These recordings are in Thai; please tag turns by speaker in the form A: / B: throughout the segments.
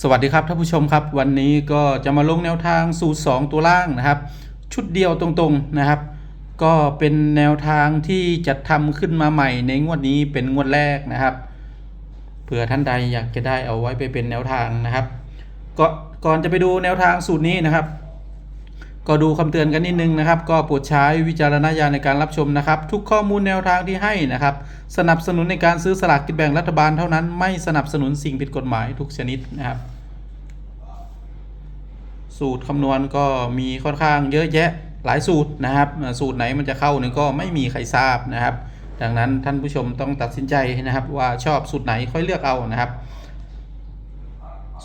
A: สวัสดีครับท่านผู้ชมครับ วันนี้ก็จะมาลงแนวทางสูตร 2 ตัวล่างนะครับ ชุดเดียวตรงๆนะครับ ก็เป็นแนวทางที่จัดทำขึ้นมาใหม่ในงวดนี้เป็นงวดแรกนะครับเผื่อท่านใดอยากจะได้เอาไว้ไปเป็นแนวทางนะครับก็ก่อนจะไปดูแนวทางสูตรนี้นะครับ ก็ดูคำเตือนกันนิดนึงนะครับ ก็โปรดใช้วิจารณญาณในการรับชมนะครับ ทุกข้อมูลแนวทางที่ให้นะครับ สนับสนุนในการซื้อสลากกินแบ่งรัฐบาลเท่านั้น ไม่สนับสนุนสิ่งผิดกฎหมายทุกชนิดนะครับ สูตรคำนวณก็มีค่อนข้างเยอะแยะหลายสูตรนะครับ สูตรไหนมันจะเข้าเนี่ยก็ไม่มีใครทราบนะครับ ดังนั้นท่านผู้ชมต้องตัดสินใจนะครับ ว่าชอบสูตรไหนค่อยเลือกเอานะครับ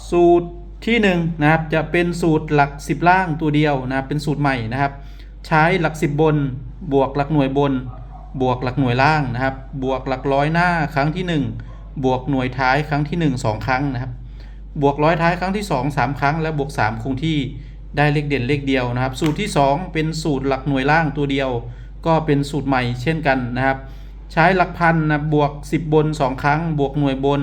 A: สูตร ที่1นงนะครับจะเป็นสูตรหลัก 10 ล่างตัวเดียวนะครับเป็นสูตรใหม่นะครับ ใช้หลัก 10 บน บวกหลักหน่วยบน บวกหลักหน่วยล่างนะครับ บวกหลักร้อยหน้าครั้งที่ 1 บวกหน่วยท้ายครั้งที่ 1 2 ครั้งนะครับ บวกร้อยท้ายครั้งที่ 2 3 ครั้ง และบวก 3 คงที่ได้เลขเด่นเลขเดียวนะครับ สูตรที่ 2 เป็นสูตรหลักหน่วยล่างตัวเดียว ก็เป็นสูตรใหม่เช่นกันนะครับ ใช้หลักพันนะบวก 10 บน 2 ครั้ง บวกหน่วยบน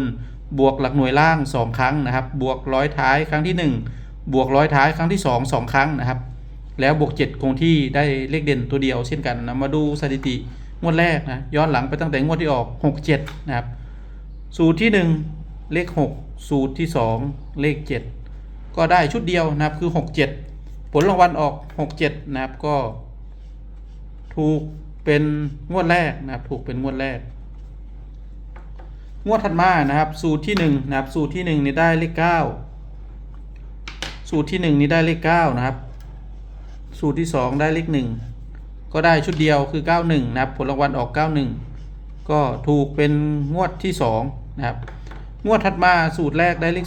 A: บวกหลักหน่วยล่าง 2 ครั้งนะครับ บวกร้อยท้ายครั้งที่ 1 บวกร้อยท้ายครั้งที่ 2 2 ครั้งนะครับ แล้วบวก 7 คงที่ได้เลขเด่นตัวเดียวเช่นกันนะมาดูสถิติงวดแรกนะย้อนหลังไปตั้งแต่งวดที่ออก 6 7 นะครับ สูตรที่ 1 เลข 6 สูตรที่ 2 เลข 7 ก็ได้ชุดเดียวนะครับคือ 6 7 ผลรางวัลออก 6 7 นะครับก็ ถูกเป็นงวดแรกนะครับถูกเป็นงวดแรก งวดถัดมานะครับ สูตรที่1นะครับ สูตรที่1นี่ได้เลข9สูตรที่1นี่ได้เลข9นะครับ สูตรที่ 2 ได้เลข1ก็ได้ชุดเดียวคือ 91 นะครับ ผลรางวัลออก 91 ก็ถูกเป็นงวดที่2นะครับ งวดถัดมาสูตรแรกได้เลข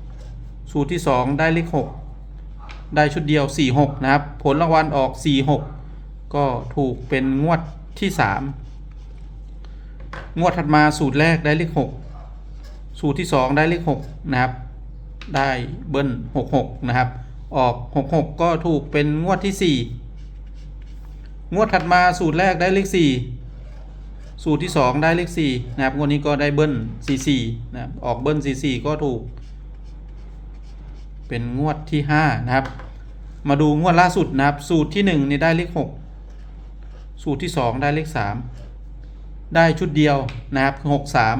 A: 4 สูตรที่ 2 ได้เลข 6 ได้ชุดเดียว 46 นะครับ ผลรางวัลออก 46 ก็ถูกเป็นงวดที่ 3 งวดถัดมาสูตรแรกได้เลข6สูตรที่ 2 ได้เลข6นะครับ ได้เบิ้ล66 นะครับ ออก 66 ก็ถูกเป็นงวดที่ 4 งวดถัดมาสูตรแรกได้เลข 4 สูตรที่ 2 ได้เลข 4 นะครับ งวดนี้ก็ได้เบิ้ล44 นะครับ ออกเบิ้ล44 ก็ถูก เป็นงวดที่ 5 นะครับ มาดูงวดล่าสุดนะครับ สูตรที่1นี่ได้เลข 6 สูตรที่ 2 ได้เลข 3 ได้ชุดเดียวนะครับคือ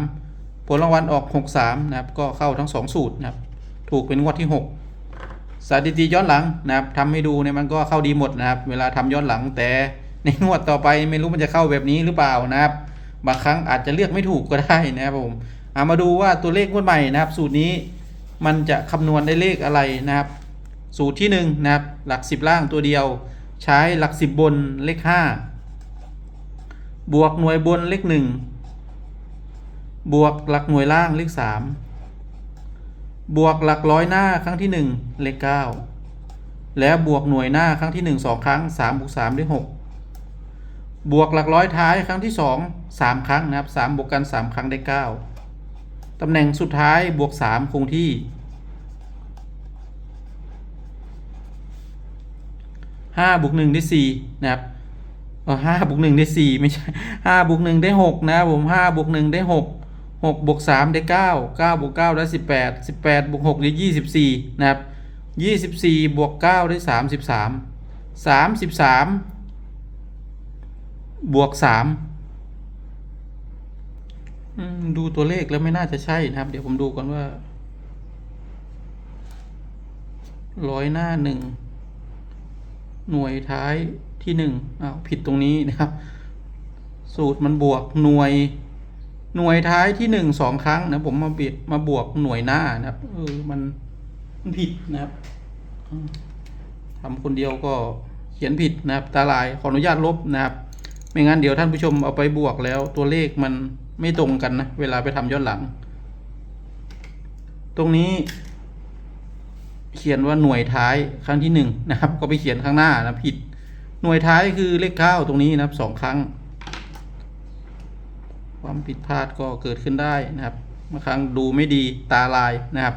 A: 63ผลรางวัลออก63นะครับก็เข้าทั้ง2สูตรนะครับถูกเป็นงวดที่6สถิติย้อนหลังนะครับทำให้ดูเนี่ยมันก็เข้าดีหมดนะครับ เวลาทำย้อนหลังแต่ในงวดต่อไปไม่รู้มันจะเข้าแบบนี้หรือเปล่านะครับ บางครั้งอาจจะเลือกไม่ถูกก็ได้นะครับผมเอามาดูว่าตัวเลขงวดใหม่นะครับ สูตรนี้มันจะคำนวณได้เลขอะไรนะครับ สูตรที่1นะครับหลัก 10 ล่างตัวเดียว ใช้หลัก 10 บนเลข 5 บวกหน่วยบนเลข1บวกหลักหน่วยล่างเลข3บวกหลักร้อยหน้าครั้งที่1เลข9แล้วบวกหน่วยหน้าครั้งที่1 2ครั้ง3บวก3ได้6บวกหลักร้อยท้ายครั้งที่2 3ครั้งนะครับ3บวกกัน3ครั้งได้9ตำแหน่งสุดท้ายบวก3คงที่ห้าบวกหนึ่งได้สี่นะครับ ห้าบวกหนึ่งได้สี่ไม่ใช่ห้าบวกหนึ่งได้หกนะผมห้าบวกหนึ่งได้หกหกบวกสามได้เก้าเก้าบวกเก้าได้สิบแปดสิบแปดบวกหกได้ยี่สิบสี่นะครับยี่สิบสี่บวกเก้าได้สามสิบสามสามสิบสามบวกสามอืมดูตัวเลขแล้วไม่น่าจะใช่นะครับ เดี๋ยวผมดูก่อนว่าร้อยหน้าหนึ่ง หน่วยท้ายที่หนึ่งอ้าวผิดตรงนี้นะครับ สูตรมันบวกหน่วย หน่วยท้ายที่หนึ่งสองครั้งนะผมมาบียดมาบวกหน่วยหน้านะครับเออมันมันผิดนะครับทำคนเดียวก็เขียนผิดนะครับตาลายขออนุญาตลบนะครับ ไม่งั้นเดี๋ยวท่านผู้ชมเอาไปบวกแล้ว ตัวเลขมันไม่ตรงกันนะเวลาไปทำย้อนหลัง ตรงนี้ เขียนว่าหน่วยท้ายครั้งที่หนึ่งนะครับ ก็ไปเขียนข้างหน้านะผิด หน่วยท้ายคือเลขเก้าตรงนี้นะครับสองครั้ง ความผิดพลาดก็เกิดขึ้นได้นะครับบางครั้งดูไม่ดีตาลายนะครับ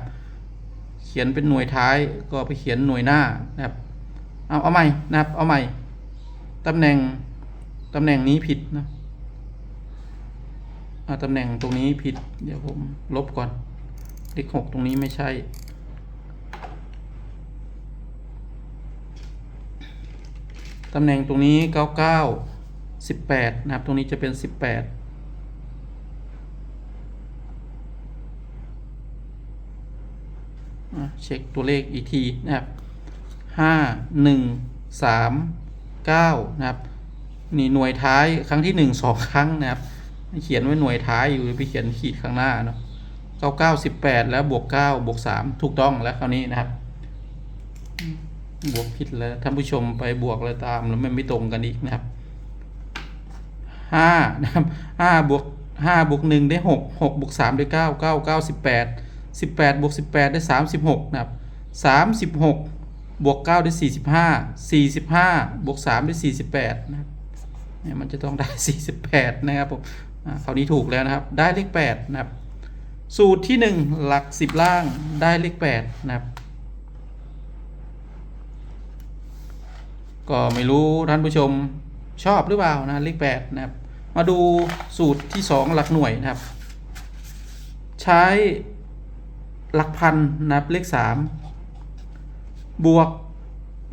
A: เขียนเป็นหน่วยท้ายก็ไปเขียนหน่วยหน้านะครับ เอาเอาใหม่นะครับ เอาใหม่ตำแหน่งตำแหน่งนี้ผิดนะตำแหน่งตรงนี้ผิด เดี๋ยวผมลบก่อนเลขหกตรงนี้ไม่ใช่ ตำแหน่งตรงนี้เก้าเก้าสิบแปดนะครับ ตรงนี้จะเป็นสิบแปดเช็คตัวเลขอีกทีนะครับห้าหนึ่งสามเก้านะครับ นี่หน่วยท้ายครั้งที่หนึ่งสองครั้งนะครับ เขียนไว้หน่วยท้ายอยู่ไปเขียนขีดข้างหน้าเนาะเก้าเก้าสิบแปดแล้วบวกเก้าบวกสามถูกต้องแล้วคราวนี้นะครับ บวกผิดแล้วท่านผู้ชมไปบวกแล้วตามแล้วมันไม่ตรงกันอีกนะครับห้านะครับห้าบวกห้าบวกหนึ่งได้หกหกบวกสามได้เก้าเก้าเก้าสิบแปดสิบแปดบวกสิบแปดได้สามสิบหกนะครับสามสิบหกบวกเก้าได้สี่สิบห้าสี่สิบห้าบวกสามได้สี่สิบแปดนะครับเนี่ยมันจะต้องได้สี่สิบแปดนะครับผมคราวนี้ถูกแล้วนะครับ ได้เลขแปดนะครับ สูตรที่หนึ่งหลักสิบล่างได้เลขแปดนะครับ ก็ไม่รู้ท่านผู้ชมชอบหรือเปล่านะเลขแปดนะครับ มาดูสูตรที่สองหลักหน่วยนะครับ ใช้หลักพันนะครับเลขสามบวก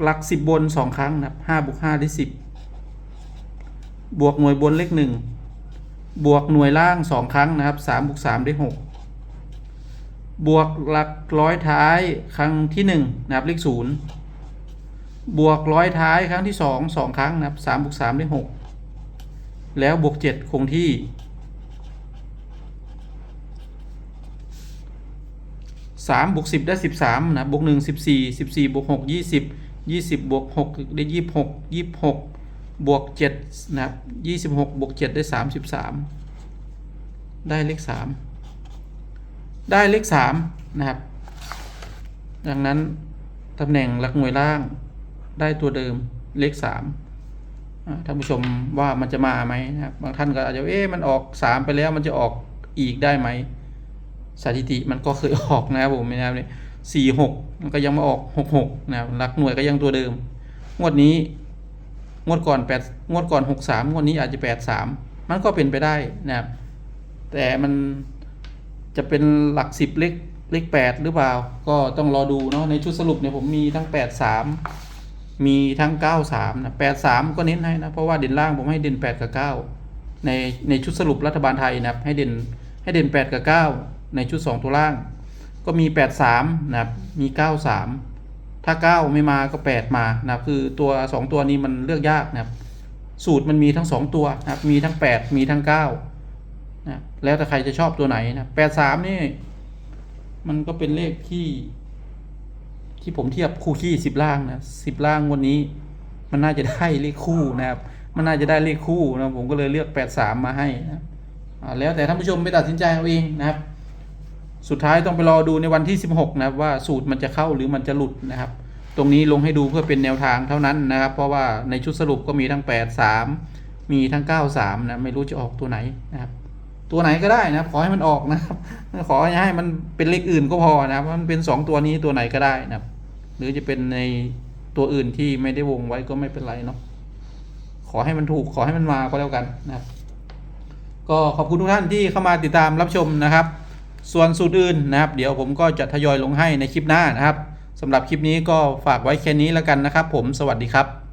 A: หลักสิบบนสองครั้งนะครับห้าบวกห้าได้สิบบวกหน่วยบนเลขหนึ่งบวกหน่วยล่างสองครั้งนะครับสามบวกสามได้หกบวกหลักร้อยท้ายครั้งที่หนึ่งนะครับเลขศูนย์ บวกร้อยท้ายครั้งที่สองสองครั้งนะครับสามบวกสามได้หกแล้วบวกเจ็ดคงที่ สามบวกสิบได้สิบสามนะบวกหนึ่งสิบสี่สิบสี่บวกหกยี่สิบยี่สิบบวกหกได้ยี่สิบหกยี่สิบหกบวกเจ็ดนะครับยี่สิบหกบวกเจ็ดได้สามสิบสามได้เลขสามได้เลขสามนะครับ ดังนั้นตำแหน่งหลักหน่วยล่าง ได้ตัวเดิมเลขสามท่านผู้ชมว่ามันจะมาไหมนะครับบางท่านก็อาจจะเอ๊ะมันออกสามไปแล้วมันจะออกอีกได้ไหมสถิติมันก็เคยออกนะครับผมนะครับเนี่ยสี่หกมันก็ยังมาออกหกหกนะครับหลักหน่วยก็ยังตัวเดิม งวดนี้ งวดก่อนแปดงวดก่อนหกสามงวดนี้อาจจะแปดสามมันก็เป็นไปได้นะครับ แต่มันจะเป็นหลักสิบเลขเลขแปดหรือเปล่า ก็ต้องรอดูเนาะในชุดสรุปเนี่ยผมมีทั้งแปดสาม มีทั้งเก้าสามนะแปดสามก็เน้นให้นะ เพราะว่าเด่นล่างผมให้เด่นแปดกับเก้าในในชุดสรุปรัฐบาลไทยนะครับ ให้เด่นให้เด่นแปดกับเก้าในชุดสองตัวล่าง ก็มีแปดสามนะครับ มีเก้าสามถ้าเก้าไม่มาก็แปดมานะครับ คือตัวสองตัวนี้มันเลือกยากนะครับ สูตรมันมีทั้งสองตัวนะครับ มีทั้งแปดมีทั้งเก้านะ แล้วแต่ใครจะชอบตัวไหนนะแปดสามนี่ มันก็เป็นเลขที่ ที่ผมเทียบคู่ขี้สิบล่างนะสิบล่างวันนี้ มันน่าจะได้เลขคู่นะครับ มันน่าจะได้เลขคู่นะผมก็เลยเลือกแปดสามมาให้นะแล้วแต่ท่านผู้ชมไปตัดสินใจเอาเองนะครับ สุดท้ายต้องไปรอดูในวันที่ 16 นะครับ ว่าสูตรมันจะเข้าหรือมันจะหลุดนะครับ ตรงนี้ลงให้ดูเพื่อเป็นแนวทางเท่านั้นนะครับ เพราะว่าในชุดสรุปก็มีทั้ง 8 3 มีทั้ง 9 3 นะไม่รู้จะออกตัวไหนนะครับตัวไหนก็ได้นะครับขอให้มันออกนะครับ ขอให้มันเป็นเลขอื่นก็พอนะครับมันเป็น 2 ตัวนี้ตัวไหนก็ได้นะครับ หรือจะเป็นในตัวอื่นที่ไม่ได้วงไว้ก็ไม่เป็นไรเนาะขอให้มันถูกขอให้มันมาก็แล้วกันนะครับ ก็ขอบคุณทุกท่านที่เข้ามาติดตามรับชมนะครับ ส่วนสูตรอื่นนะครับ เดี๋ยวผมก็จะทยอยลงให้ในคลิปหน้านะครับสำหรับคลิปนี้ก็ฝากไว้แค่นี้แล้วกันนะครับ ผมสวัสดีครับ